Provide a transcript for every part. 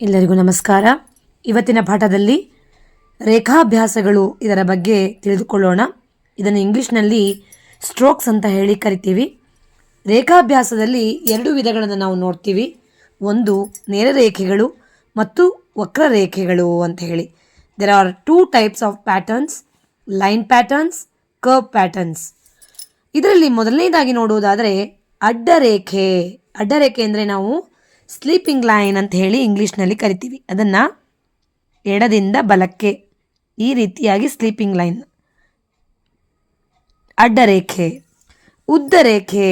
ಎಲ್ಲರಿಗೂ ನಮಸ್ಕಾರ. ಇವತ್ತಿನ ಪಾಠದಲ್ಲಿ ರೇಖಾಭ್ಯಾಸಗಳು ಇದರ ಬಗ್ಗೆ ತಿಳಿದುಕೊಳ್ಳೋಣ. ಇದನ್ನು ಇಂಗ್ಲೀಷ್ನಲ್ಲಿ ಸ್ಟ್ರೋಕ್ಸ್ ಅಂತ ಹೇಳಿ ಕರಿತೀವಿ. ರೇಖಾಭ್ಯಾಸದಲ್ಲಿ ಎರಡು ವಿಧಗಳನ್ನು ನಾವು ನೋಡ್ತೀವಿ. ಒಂದು ನೇರ ರೇಖೆಗಳು ಮತ್ತು ವಕ್ರರೇಖೆಗಳು ಅಂತ ಹೇಳಿ. There are two types of patterns line patterns curve patterns ಇದರಲ್ಲಿ ಮೊದಲನೇದಾಗಿ ನೋಡುವುದಾದರೆ ಅಡ್ಡರೇಖೆ. ಅಡ್ಡರೇಖೆ ಅಂದರೆ ನಾವು ಸ್ಲೀಪಿಂಗ್ ಲೈನ್ ಅಂತ ಹೇಳಿ ಇಂಗ್ಲೀಷ್ನಲ್ಲಿ ಕರಿತೀವಿ. ಅದನ್ನು ಎಡದಿಂದ ಬಲಕ್ಕೆ ಈ ರೀತಿಯಾಗಿ ಸ್ಲೀಪಿಂಗ್ ಲೈನ್. ಅಡ್ಡರೇಖೆ ಉದ್ದರೇಖೆ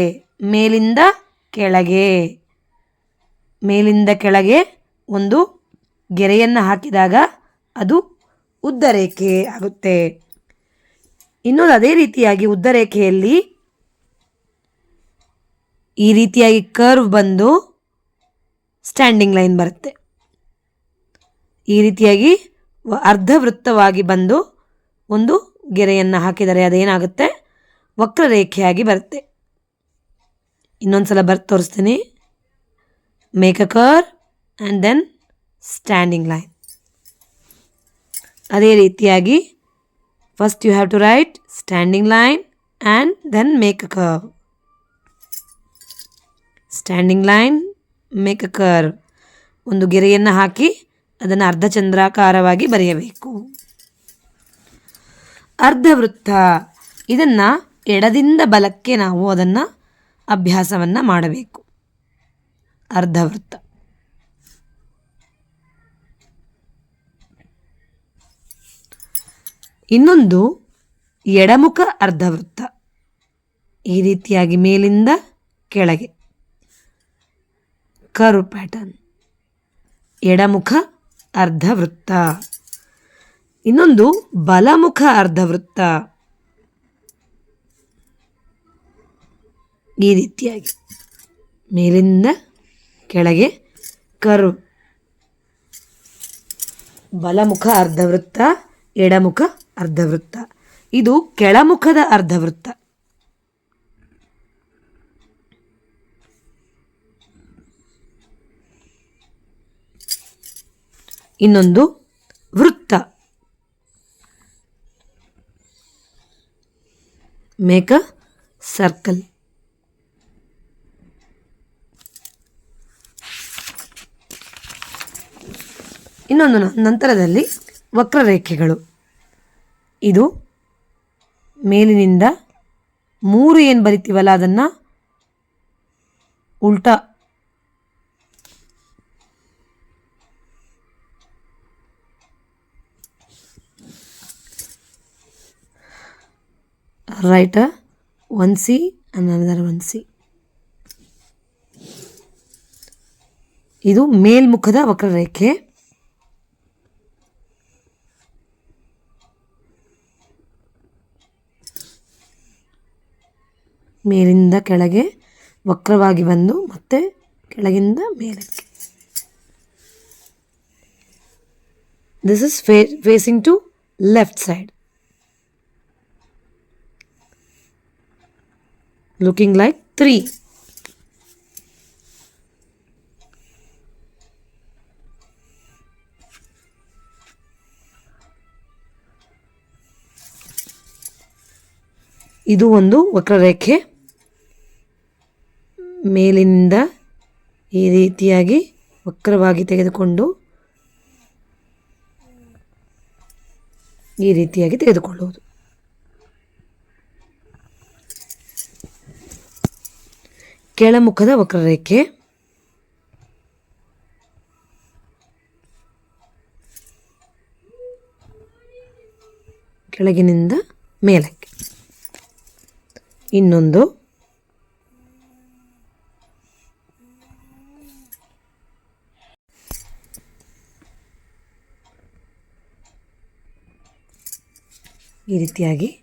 ಮೇಲಿಂದ ಕೆಳಗೆ. ಮೇಲಿಂದ ಕೆಳಗೆ ಒಂದು ಗೆರೆಯನ್ನು ಹಾಕಿದಾಗ ಅದು ಉದ್ದರೇಖೆ ಆಗುತ್ತೆ. ಇನ್ನೊಂದು ಅದೇ ರೀತಿಯಾಗಿ ಉದ್ದರೇಖೆಯಲ್ಲಿ ಈ ರೀತಿಯಾಗಿ ಕರ್ವ್ ಬಂದು ಸ್ಟ್ಯಾಂಡಿಂಗ್ ಲೈನ್ ಬರುತ್ತೆ. ಈ ರೀತಿಯಾಗಿ ಅರ್ಧ ಅರ್ಧವೃತ್ತವಾಗಿ ಬಂದು ಒಂದು ಗೆರೆಯನ್ನು ಹಾಕಿದರೆ ಅದೇನಾಗುತ್ತೆ? ವಕ್ರರೇಖೆಯಾಗಿ ಬರುತ್ತೆ. ಇನ್ನೊಂದು ಸಲ ಬರ್ದು ತೋರಿಸ್ತೀನಿ. ಮೇಕ್ ಅ ಕರ್ ಆ್ಯಂಡ್ ದೆನ್ ಸ್ಟ್ಯಾಂಡಿಂಗ್ ಲೈನ್ ಅದೇ ರೀತಿಯಾಗಿ first you have to write standing line and then make a curve standing line make a curve ಒಂದು ಗೆರೆಯನ್ನು ಹಾಕಿ ಅದನ್ನು ಅರ್ಧಚಂದ್ರಾಕಾರವಾಗಿ ಬರೆಯಬೇಕು. ಅರ್ಧವೃತ್ತ ಇದನ್ನು ಎಡದಿಂದ ಬಲಕ್ಕೆ ನಾವು ಅದನ್ನು ಅಭ್ಯಾಸವನ್ನು ಮಾಡಬೇಕು. ಅರ್ಧವೃತ್ತ ಇನ್ನೊಂದು ಎಡಮುಖ ಅರ್ಧವೃತ್ತ ಈ ರೀತಿಯಾಗಿ ಮೇಲಿಂದ ಕೆಳಗೆ. ಕರು ಪ್ಯಾಟರ್ನ್ ಎಡಮುಖ ಅರ್ಧವೃತ್ತ. ಇನ್ನೊಂದು ಬಲಮುಖ ಅರ್ಧವೃತ್ತ. ಈ ರೀತಿಯಾಗಿ. ಮೇಲಿಂದ ಕೆಳಗೆ ಕರು. ಬಲಮುಖ ಅರ್ಧವೃತ್ತ, ಎಡಮುಖ ಅರ್ಧವೃತ್ತ. ಇದು ಕೆಳಮುಖದ ಅರ್ಧವೃತ್ತ. ಇನ್ನೊಂದು ವೃತ್ತ. Make circle. ಇನ್ನೊಂದು ನಂತರದಲ್ಲಿ ವಕ್ರರೇಖೆಗಳು. ಇದು ಮೇಲಿನಿಂದ ಮೂರು ಏನು ಬರಿತೀವಲ್ಲ ಅದನ್ನು? ಉಲ್ಟಾ write a 1C and another 1C. ಇದು ಮೇಲ್ಮುಖದ ವಕ್ರರೇಖೆ. ಮೇಲಿಂದ ಕೆಳಗೆ ವಕ್ರವಾಗಿ ಬಂದು ಮತ್ತೆ ಕೆಳಗಿಂದ ಮೇಲಕ್ಕೆ this is facing to left side looking like 3. ಇದು ಒಂದು ವಕ್ರರೇಖೆ ಮೇಲಿನಿಂದ ಈ ರೀತಿಯಾಗಿ ವಕ್ರವಾಗಿ ತೆಗೆದುಕೊಂಡು ಈ ರೀತಿಯಾಗಿ ತೆಗೆದುಕೊಳ್ಳುವುದು ಕೆಳಮುಖದ ವಕ್ರರೇಖೆ. ಕೆಳಗಿನಿಂದ ಮೇಲಕ್ಕೆ. ಇನ್ನೊಂದು. ಈ ರೀತಿಯಾಗಿ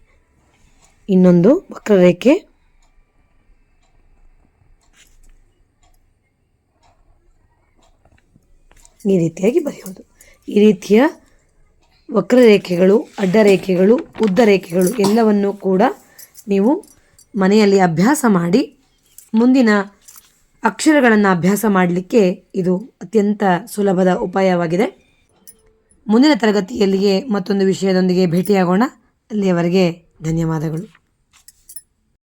ಇನ್ನೊಂದು ವಕ್ರರೇಖೆ. ಈ ರೀತಿಯಾಗಿ ಬರೆಯೋದು ಈ ರೀತಿಯ ವಕ್ರರೇಖೆಗಳು, ಅಡ್ಡರೇಖೆಗಳು, ಉದ್ದರೇಖೆಗಳು ಎಲ್ಲವನ್ನೂ ಕೂಡ ನೀವು ಮನೆಯಲ್ಲಿ ಅಭ್ಯಾಸ ಮಾಡಿ ಮುಂದಿನ ಅಕ್ಷರಗಳನ್ನು ಅಭ್ಯಾಸ ಮಾಡಲಿಕ್ಕೆ ಇದು ಅತ್ಯಂತ ಸುಲಭದ ಉಪಾಯವಾಗಿದೆ. ಮುಂದಿನ ತರಗತಿಯಲ್ಲಿಯೇ ಮತ್ತೊಂದು ವಿಷಯದೊಂದಿಗೆ ಭೇಟಿಯಾಗೋಣ. ಅಲ್ಲಿಯವರೆಗೆ ಧನ್ಯವಾದಗಳು.